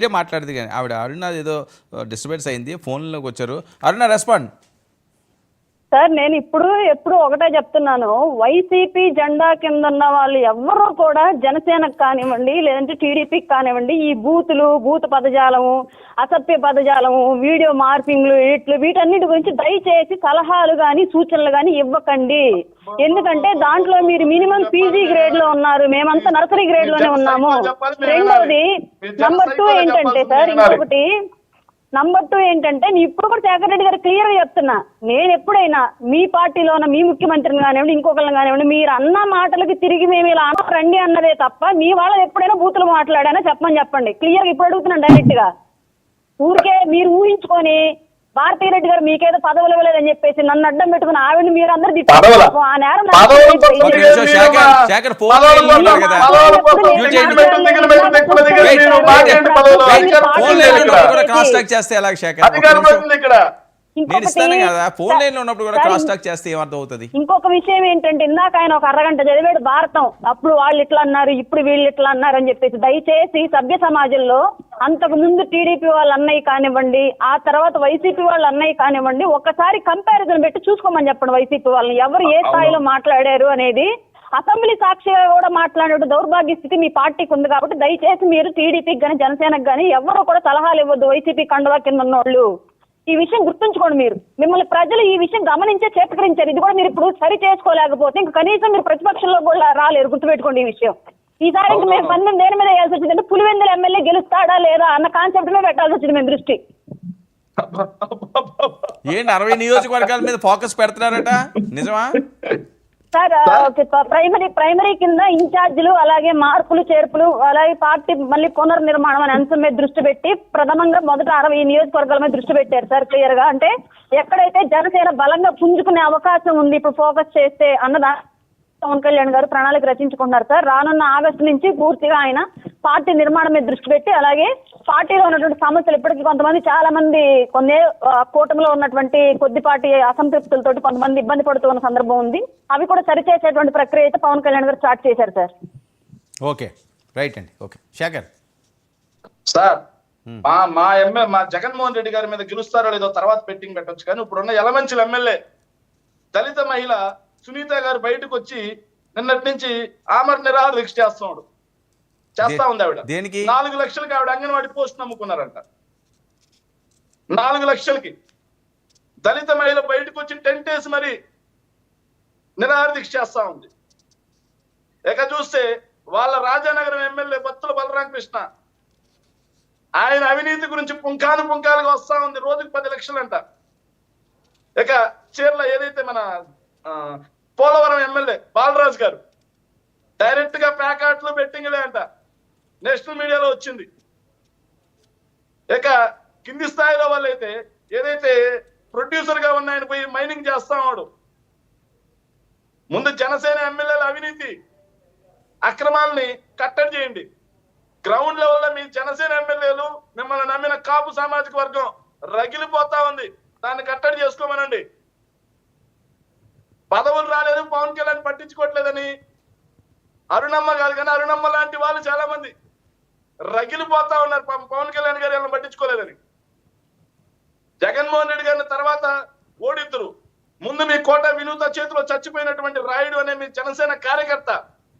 ఇదే మాట్లాడింది కానీ. ఆవిడ అరుణ ఏదో డిస్టర్బెన్స్ అయింది. ఫోన్లోకి వచ్చారు. అరుణ రెస్పాండ్ సార్ నేను ఇప్పుడు ఎప్పుడు ఒకటే చెప్తున్నాను. వైసీపీ జెండా కింద ఉన్న వాళ్ళు ఎవ్వరూ కూడా జనసేనకు కానివ్వండి లేదంటే టీడీపీకి కానివ్వండి ఈ బూతులు బూత్ పదజాలము అసభ్య పదజాలము వీడియో మార్పింగ్లు ఇట్లు వీటన్నిటి గురించి దయచేసి సలహాలు కానీ సూచనలు కానీ ఇవ్వకండి. ఎందుకంటే దాంట్లో మీరు మినిమం పీజీ గ్రేడ్లో ఉన్నారు. మేమంతా నర్సరీ గ్రేడ్లోనే ఉన్నాము రెండవది నంబర్ టూ ఏంటంటే సార్ ఇంకొకటి నంబర్ టూ ఏంటంటే నేను ఇప్పుడు కూడా శేఖర్ రెడ్డి గారు క్లియర్గా చెప్తున్నా. నేను ఎప్పుడైనా మీ పార్టీలోన మీ ముఖ్యమంత్రిని కానివ్వండి ఇంకొకరిని కానివ్వండి మీరు అన్న మాటలకి తిరిగి మేము ఇలా అన్న రండి అన్నదే తప్ప మీ వాళ్ళు ఎప్పుడైనా బూతులు మాట్లాడానో చెప్పమని చెప్పండి. క్లియర్గా ఇప్పుడు అడుగుతున్నాను డైరెక్ట్గా ఊరికే మీరు ఊహించుకొని భారతీ రెడ్డి గారు మీకేదో పదవులు ఇవ్వలేదని చెప్పేసి నన్ను అడ్డం పెట్టుకుని ఆవిడని మీరు అందరు పదవుల? ఆ నేరం చేస్తే ఎలా ఒక్క అధికారం నిమిషం. ఉంది ఇక్కడ నేను ఇంకొకటి- ఇస్తాను కదా. ఫోన్ లైన్లో ఉన్నప్పుడు కూడా సార్, క్రాస్ టాక్ చేస్తే ఏమర్థం అవుతుంది ఇంకొక విషయం ఏంటంటే ఇందాక ఆయన ఒక అరగంట చదివాడు భారతం. అప్పుడు వాళ్ళు ఇట్లా అన్నారు ఇప్పుడు వీళ్ళు ఇట్లా అన్నారు అని చెప్పేసి దయచేసి సభ్య సమాజంలో అంతకు ముందు టీడీపీ వాళ్ళ అన్నయ్య కానివ్వండి ఆ తర్వాత వైసీపీ వాళ్ళ అన్నయ్య కానివ్వండి ఒక్కసారి కంపారిజన్ పెట్టి చూసుకోమని చెప్పండి వైసీపీ వాళ్ళని. ఎవరు ఏ స్థాయిలో మాట్లాడారు అనేది అసెంబ్లీ సాక్షిగా కూడా మాట్లాడే దౌర్భాగ్య స్థితి మీ పార్టీకి ఉంది కాబట్టి దయచేసి మీరు టీడీపీకి కానీ జనసేనకు కానీ ఎవరు కూడా సలహాలు ఇవ్వద్దు. వైసీపీ కండువా కింద ఉన్నోళ్ళు. ఈ విషయం గుర్తుంచుకోండి మీరు. మిమ్మల్ని ప్రజలు ఈ విషయం గమనించే చేపకరించారు ఇది కూడా మీరు ఇప్పుడు సరి చేసుకోలేకపోతే ఇంకా కనీసం మీరు ప్రతిపక్షంలో కూడా రాలేరు గుర్తుపెట్టుకోండి ఈ విషయం. ఈసారి ఇంక మేము పందెం దేని మీద వేయాల్సి వచ్చిందంటే పులివెందుల ఎమ్మెల్యే గెలుస్తాడా లేదా అన్న కాన్సెప్ట్ మీద పెట్టాల్సి వచ్చింది మేము దృష్టి. ఏంటి అరవై నియోజకవర్గాల మీద ఫోకస్ పెడుతున్నారట? నిజమా? సార్ ప్రైమరీ ప్రైమరీ కింద ఇన్ఛార్జీలు అలాగే మార్పులు చేర్పులు అలాగే పార్టీ మళ్ళీ పునర్నిర్మాణం అనే అంశం మీద దృష్టి పెట్టి ప్రథమంగా మొదట అరవై నియోజకవర్గాల మీద దృష్టి పెట్టారు సార్ క్లియర్గా. అంటే ఎక్కడైతే జనసేన బలంగా పుంజుకునే అవకాశం ఉంది ఇప్పుడు ఫోకస్ చేస్తే అన్నదా పవన్ కళ్యాణ్ గారు ప్రణాళిక రచించుకుంటున్నారు సార్. రానున్న ఆగస్టు నుంచి పూర్తిగా ఆయన పార్టీ నిర్మాణం మీద దృష్టి పెట్టి అలాగే పార్టీలో ఉన్నటువంటి సమస్యలు ఇప్పటికీ కొంతమంది చాలా మంది కొన్ని కూటమిలో ఉన్నటువంటి కొద్దిపాటి అసంతృప్తులతోటి కొంతమంది ఇబ్బంది పడుతున్న సందర్భం ఉంది. అవి కూడా సరిచేసేటువంటి ప్రక్రియ అయితే పవన్ కళ్యాణ్ గారు స్టార్ట్ చేశారు సార్. ఓకే. రైట్ అండి. ఓకే. శేఖర్. సార్ మా మా ఎమ్మెల్యే మా జగన్మోహన్ రెడ్డి గారి మీద గెలుస్తారో లేదో తర్వాత పెట్టింగ్ పెట్టొచ్చు. కానీ ఇప్పుడున్న యలమంచిల ఎమ్మెల్యే దళిత మహిళ సునీత గారు బయటకు వచ్చి నిన్నటి నుంచి ఆమర్ నిరాహార దీక్ష చేస్తున్నాడు. చేస్తా ఉంది ఆవిడ. దేనికి? నాలుగు లక్షలకి ఆవిడ అంగన్వాడి పోస్ట్ నమ్ముకున్నారంట. నాలుగు లక్షలకి. దళిత మహిళ బయటకు వచ్చి టెంట్ వేసి మరి నిరాహార దీక్ష చేస్తా ఉంది. ఇక చూస్తే వాళ్ళ రాజానగరం ఎమ్మెల్యే బత్తుల బలరాం కృష్ణ ఆయన అవినీతి గురించి పుంఖాను పుంఖాలుగా వస్తా ఉంది. రోజుకి పది లక్షలంట. ఇక చీరల ఏదైతే మన పోలవరం ఎమ్మెల్యే బాలరాజు గారు డైరెక్ట్గా ప్యాకాట్లు నేషనల్ మీడియాలో వచ్చింది. ఇక కింది స్థాయిలో వాళ్ళైతే ఏదైతే ప్రొడ్యూసర్గా ఉన్నాయని పోయి మైనింగ్ చేస్తా ఉన్నాడు. ముందు జనసేన ఎమ్మెల్యేల అవినీతి అక్రమాలని కట్టడి చేయండి. గ్రౌండ్ లెవెల్లో మీ జనసేన ఎమ్మెల్యేలు మిమ్మల్ని నమ్మిన కాపు సామాజిక వర్గం రగిలిపోతా ఉంది. దాన్ని కట్టడి చేసుకోమనండి. పదవులు రాలేదు పవన్ కళ్యాణ్ పట్టించుకోవట్లేదని అరుణమ్మ కాదు కానీ అరుణమ్మ లాంటి వాళ్ళు చాలా మంది రగిలిపోతా ఉన్నారు పాపం. పవన్ కళ్యాణ్ గారు వీళ్ళని పట్టించుకోలేదని. జగన్మోహన్ రెడ్డి గారిని తర్వాత ఓడిద్దరు. ముందు మీ కోట వినూత చేతిలో చచ్చిపోయినటువంటి రాయుడు అనే మీ జనసేన కార్యకర్త